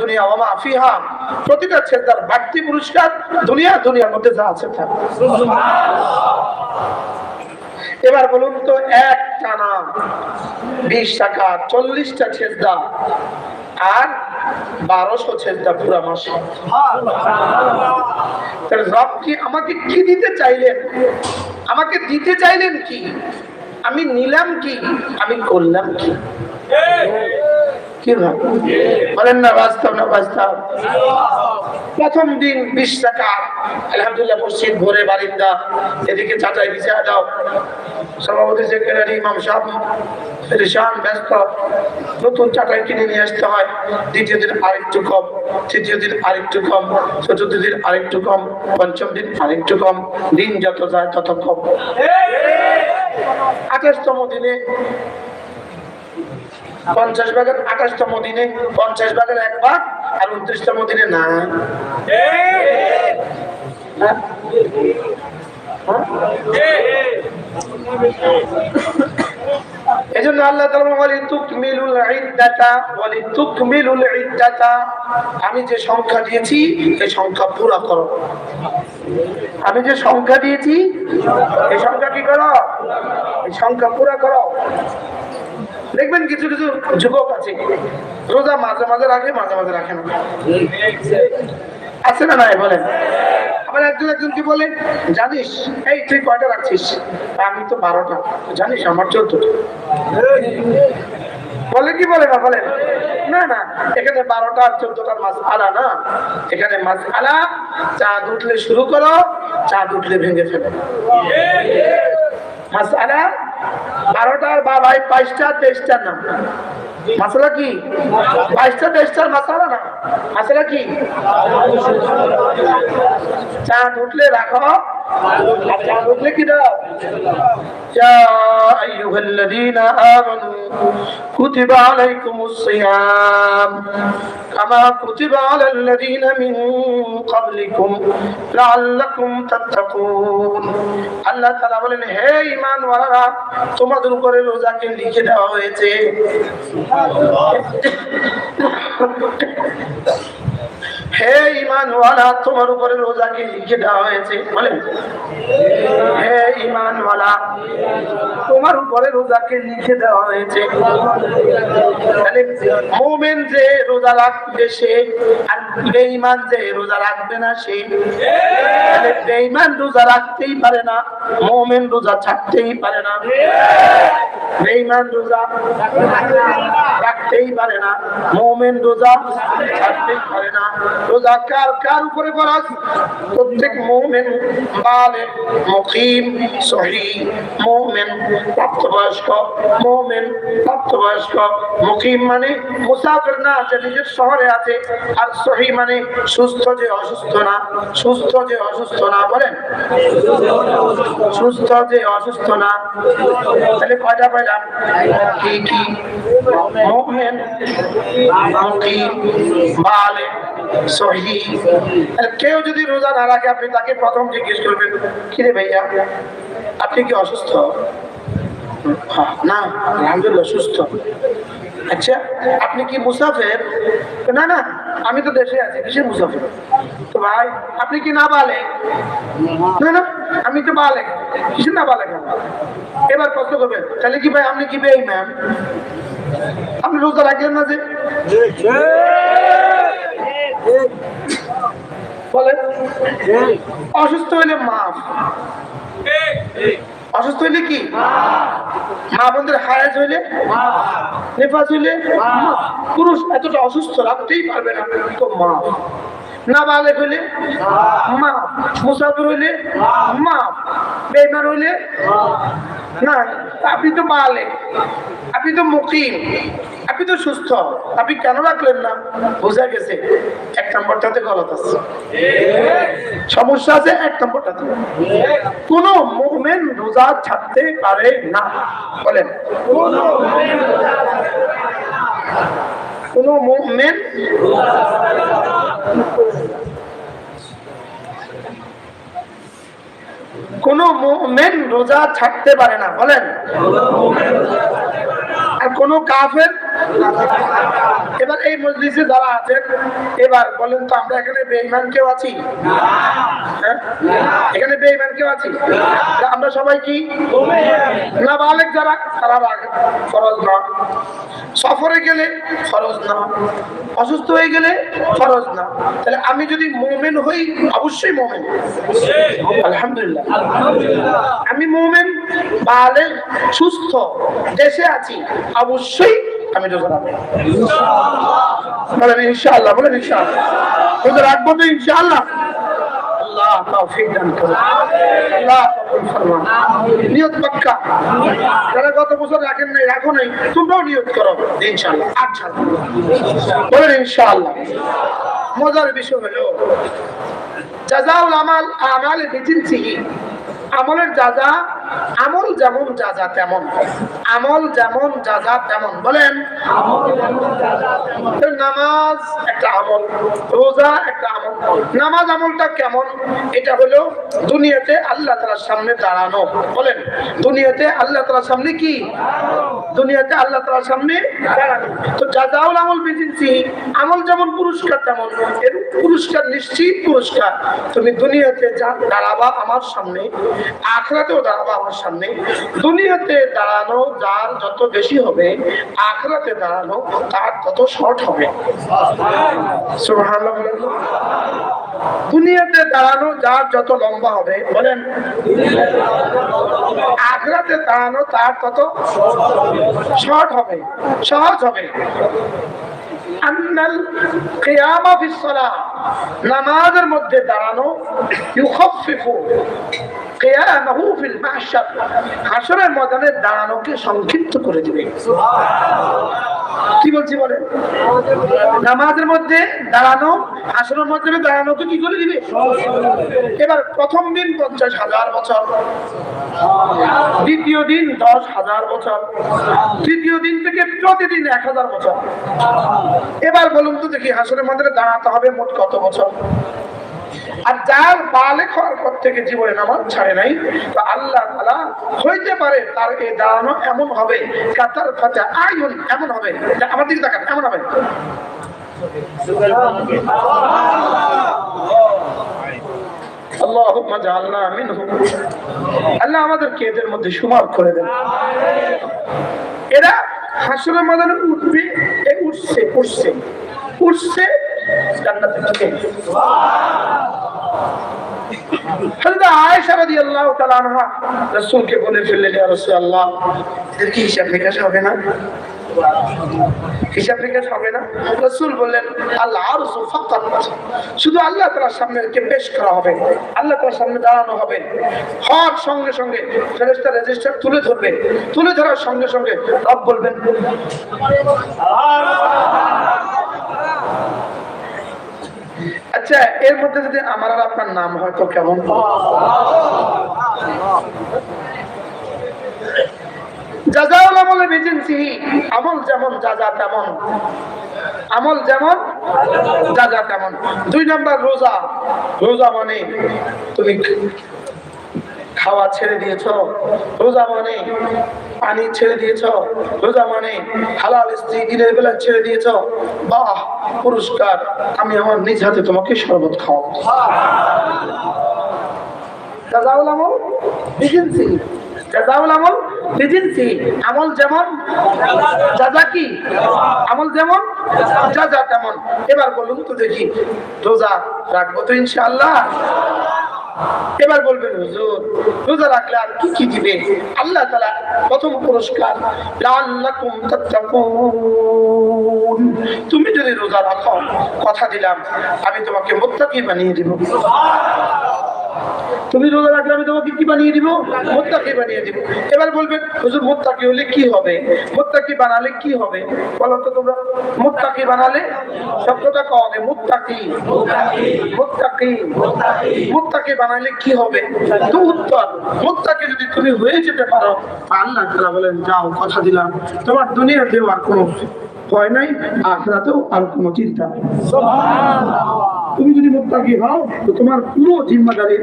দুনিয়া প্রতিটা বাড়তি দুনিয়া, দুনিয়ার মধ্যে যা আছে এবার বলুন তো এক টানা বিশ টাকা, চল্লিশটা ছেদা আর বারোশো ছেদা পুরা মাসে। রব কি আমাকে কি দিতে চাইলেন? আমাকে দিতে চাইলেন কি? আমি নিলাম কি? আমি করলাম কি? কি বলেন না, বাস্তব না বাস্তব? প্রথম দিন বিশ টাকা। আলহামদুলিল্লাহ, মসজিদ ভরে বারিন্দা। এদিকে চাটাই বিছায়া দাও। সভাপতি সেক্রেটারি ইমাম সাহেব পরেশান, ব্যস্ত। নতুন চাটাই কিনে নিয়ে আসতে হয়। দ্বিতীয় দিন আরেকটু কম, তৃতীয় দিন আরেকটু কম, চতুর্থ দিন আরেকটু কম, পঞ্চম দিন আরেকটু কম, দিন যত যায় তত কম। আঠাশতম দিনে পঞ্চাশ ভাগের আঠাশতম দিনে, পঞ্চাশ ভাগের এক ভাগ, আর উনত্রিশতম দিনে না। আমি যে সংখ্যা দিয়েছি এই সংখ্যা পুরা করো। আমি যে সংখ্যা দিয়েছি এই সংখ্যা কি করো? এই সংখ্যা পুরা করো। দেখবেন কিছু কিছু যুবক আছে, রোজা মাঝে মাঝে রাখে, মাঝে মাঝে রাখে না। আছে না নাই, বলেন। আবার একজন একজন কি বলে, জানিস, এই তুই কয়টা রাখছিস? আমি তো বারোটা। জানিস, আমার চোদ্দটা। বলে কি বলে না, বলেন। না না, এখানে বারোটা আর চোদ্দটার মাছ আলা না। এখানে মাছ আলা চাঁদ উঠলে শুরু করো, চাঁদ উঠলে ভেঙে ফেলো। মাছ আলা বারোটার বা বাইশটা, তেইশটার নাম। মাসালা কি? বাইশটা, তেইশটার মাসালা না? মাসালা কি? চাঁদ উঠলে রাখো। আর চাঁদ উঠলে কি দাও? يا أيها الذين آمنوا كتب عليكم الصيام كما كتب على الذين من قبلكم لعلكم تتقون আল্লাহ তাআলা বলেন হে ঈমান ওয়ালারা তোমাদের উপরে রোজাকে লিখে দেওয়া হয়েছে হে ইমান ওয়ালা তোমার উপরে রোজাকে লিখে দেওয়া হয়েছে? বলেন। হে ইমান ওয়ালা তোমার উপরে রোজাকে লিখে দেওয়া হয়েছে? মোমেন যে রোজা রাখবে সে, আর বেঈমান যে রোজা রাখবে না সে, তাহলে বেঈমান রোজা রাখতেই পারে না, মোমেন রোজা ছাড়তেই পারে না। বেঈমান রোজা রাখতেই পারে না। মোমেন রোজা ছাড়তেই পারে না। রোজা কার কার উপরে ফরজ? প্রত্যেক মোমেন বালেগ মুকিম, সহি। মোমেন প্রাপ্তবয়স্ক মোমেন প্রাপ্তবয়স্ক। মুকিম মানে মুসাফির না যে নিজের শহরে আছে। আর সহি মানে সুস্থ যে অসুস্থ না। সুস্থ যে অসুস্থ না, বলেন। সুস্থ যে অসুস্থ না। তাহলে কয়টা পাইলাম? কি কি? সহি কেউ যদি রোজা না রাখে আপনি তাকে প্রথম জিজ্ঞেস করবেন কিরে ভাইয়া আপনি কি অসুস্থ? হ্যাঁ, না আলহামদুলিল্লাহ সুস্থ। আচ্ছা আপনি কি মুসাফের? না না আমি তো দেশে আছি কিসের মুসাফির? তো ভাই আপনি কি না বালে? না না আমি তো বালে। কিসের না বালে? এবার প্রশ্ন করবেন তাহলে কি ভাই আপনি কি বেই ম্যাম আপনি রোজা রাখলেন না যে? বলেন। অসুস্থ হইলে মা অসুস্থ হইলে কি? মা বোনদের হায়াজ হইলে? নেফাজ হইলে। পুরুষ এতটা অসুস্থ রাখতেই পারবে না তো মা না বালে হইলে মা, মুসাফির হইলে? মা বেমার হইলে? না, আপনি তো বালে, আপনি তো মুকিম, আপনি তো সুস্থ, আপনি কেন রাখলেন না? বোঝা গেছে, এক নম্বরটাতে গলত আছে। সমস্যা আছে এক নম্বরটাতে। কোন মুভমেন্ট রোজা ছাড়তে পারে না। বলেন। কোন মুভমেন্ট কোন মুভমেন্ট রোজা ছাড়তে পারে না, বলেন। আর কোন কাফের এবার এই মজলিসে যারা আছেন, এবার বলেন তো আমরা এখানে বেঈমান কেউ আছি? হ্যাঁ? এখানে বেঈমান কেউ আছি? আমরা সবাই কি? না, বালেক যারা রাগ- ফরজ না সফরে গেলে ফরজ না। অসুস্থ হয়ে গেলে ফরজ না। তাহলে আমি যদি মোমেন হই, অবশ্যই মোমেন। আলহামদুলিল্লাহ। আমি মোমেন বালে সুস্থ, দেশে আছি, অবশ্যই আমি রোজা রাখব। বলেন ইনশাআল্লাহ বলেন ইনশাআল্লাহ। রোজা রাখব তো ইনশাআল্লাহ। আল্লাহ তৌফিক দান করুন। আল্লাহ নিয়ত পাক্কা। যারা গত বছর রাখেন নাই, রাখো নাই, তোমরাও নিয়ত করো, ইনশাআল্লাহ। আচ্ছা। বলেন ইনশাআল্লাহ। মজার বিষয় হলো জাজাউল আমাল আমাল বিজিনসিহি আমলের যাজা আমল যেমন যাজা তেমন। আমল যেমন যাজা তেমন। বলেন নামাজ একটা আমল, রোজা একটা আমল। নামাজ আমলটা কেমন? এটা হলো দুনিয়াতে আল্লাহ তালার সামনে দাঁড়ানো। বলেন, দুনিয়াতে আল্লাহ তালার সামনে কি? দুনিয়াতে আল্লাহ তালার সামনে দাঁড়ানো। তো জাজাউল আমল বিজিনসি আমল যেমন পুরস্কার তেমন। এর পুরস্কার নিশ্চিত পুরস্কার। তুমি দুনিয়াতে দাঁড়াবা আমার সামনে, আখরাতেও দাঁড়াবা আমার সামনে। দুনিয়াতে দাঁড়ানো যার যত বেশি হবে, আখরাতে দাঁড়ানো তার তত শর্ট হবে। দুনিয়াতে দাঁড়ানো যার যত লম্বা হবে, বলেন। আখরাতে দাঁড়ানো তার তত শর্ট হবে, সহজ হবে। আন্নাল কিয়ামা সালাহ। নামাজের মধ্যে দাঁড়ানো হাসরের ময়দানে সংক্ষিপ্ত করে কি বলছি নামাজের মধ্যে দাঁড়ানো হাসরের কি করে দিবে? এবার প্রথম দিন পঞ্চাশ হাজার বছর, দ্বিতীয় দিন দশ হাজার বছর, তৃতীয় দিন থেকে প্রতিদিন এক হাজার বছর। এবার বলুন তো দেখি হাসরের মধ্যে দাঁড়াতে হবে মোট কত বছর? আর যার বালে হওয়ার পর থেকে জীবনে নামাজ ছাড়ে নাই, তো আল্লাহ তালা হইতে পারে তার এই দাঁড়ানো এমন হবে, কাতার ফাতে আয়ুন এমন হবে আমার দিকে তাকান, এমন হবে। আল্লাহ আমাদেরকে এদের মধ্যে সুমার করে দেন। এরা হাসরের ময়দানে উঠবে, এ উঠছে উঠছে উঠছে জান্নাতে ঢুকে হযরত বলে ফেললেন, ইয়া কি হিসাব নিকাশ হবে না? হিসাব নিকাশ হবে না। রাসূল বললেন, আল্লাহ ফাকাত শুধু আল্লাহ তাআলার সামনে পেশ করা হবে, আল্লাহ তাআলার সামনে দাঁড়ানো হবে। হওয়ার সঙ্গে সঙ্গে রেজিস্টার তুলে ধরবে। তুলে ধরার সঙ্গে সঙ্গে রব বলবেন আচ্ছা এর মধ্যে যদি আমার আর আপনার নাম হয় তো কেমন জাজাউল বিজিনসিহি আমল যেমন যাজা তেমন। আমল যেমন, যা যা তেমন। দুই নম্বর রোজা। রোজা মানে তুমি খাওয়া ছেড়ে দিয়েছ, রোজা মানে পানি ছেড়ে দিয়েছ, রোজা মানে হালাল স্ত্রী দিনের বেলা ছেড়ে দিয়েছ। বাহ, পুরস্কার। আমি আমার নিজ হাতে তোমাকে শরবত খাওয়াবো। জাজাউল আমল? বিজিনসি জাজাউল আমল? বিজিনসি আমল যেমন জাজা কি? আমল যেমন জাজা তেমন। এবার বলুন তো দেখি, রোজা রাখব তো ইনশাআল্লাহ? এবার বলবেন, হুজুর, রোজা রাখলে আর কি কি দিবে? আল্লাহ তাআলা প্রথম পুরস্কার তুমি যদি রোজা রাখো, কথা দিলাম, আমি তোমাকে মুত্তাকি বানিয়ে দিব। তুমি রোজা রাখলে আমি তোমাকে কি বানিয়ে দিব? মোত্তাকি বানিয়ে দিব। এবার বলবেন, হুজুর, মোত্তাকি হলে কি হবে? মোত্তাকি বানালে কি হবে? বলো তো তোমরা, মোত্তাকি বানালে? শব্দটা কও মোত্তাকি। মোত্তাকি। মোত্তাকি বানালে কি হবে? তো উত্তর, মোত্তাকি যদি তুমি হয়ে যেতে পারো, আল্লাহ তাআলা বলেন, যাও, কথা দিলাম। তোমার দুনিয়াতেও আর কোনো ভয় নাই, আখরাতেও আর কোনো চিন্তা তুমি যদি মোত্তাকি হও, তো তোমার পুরো জিম্মাদারি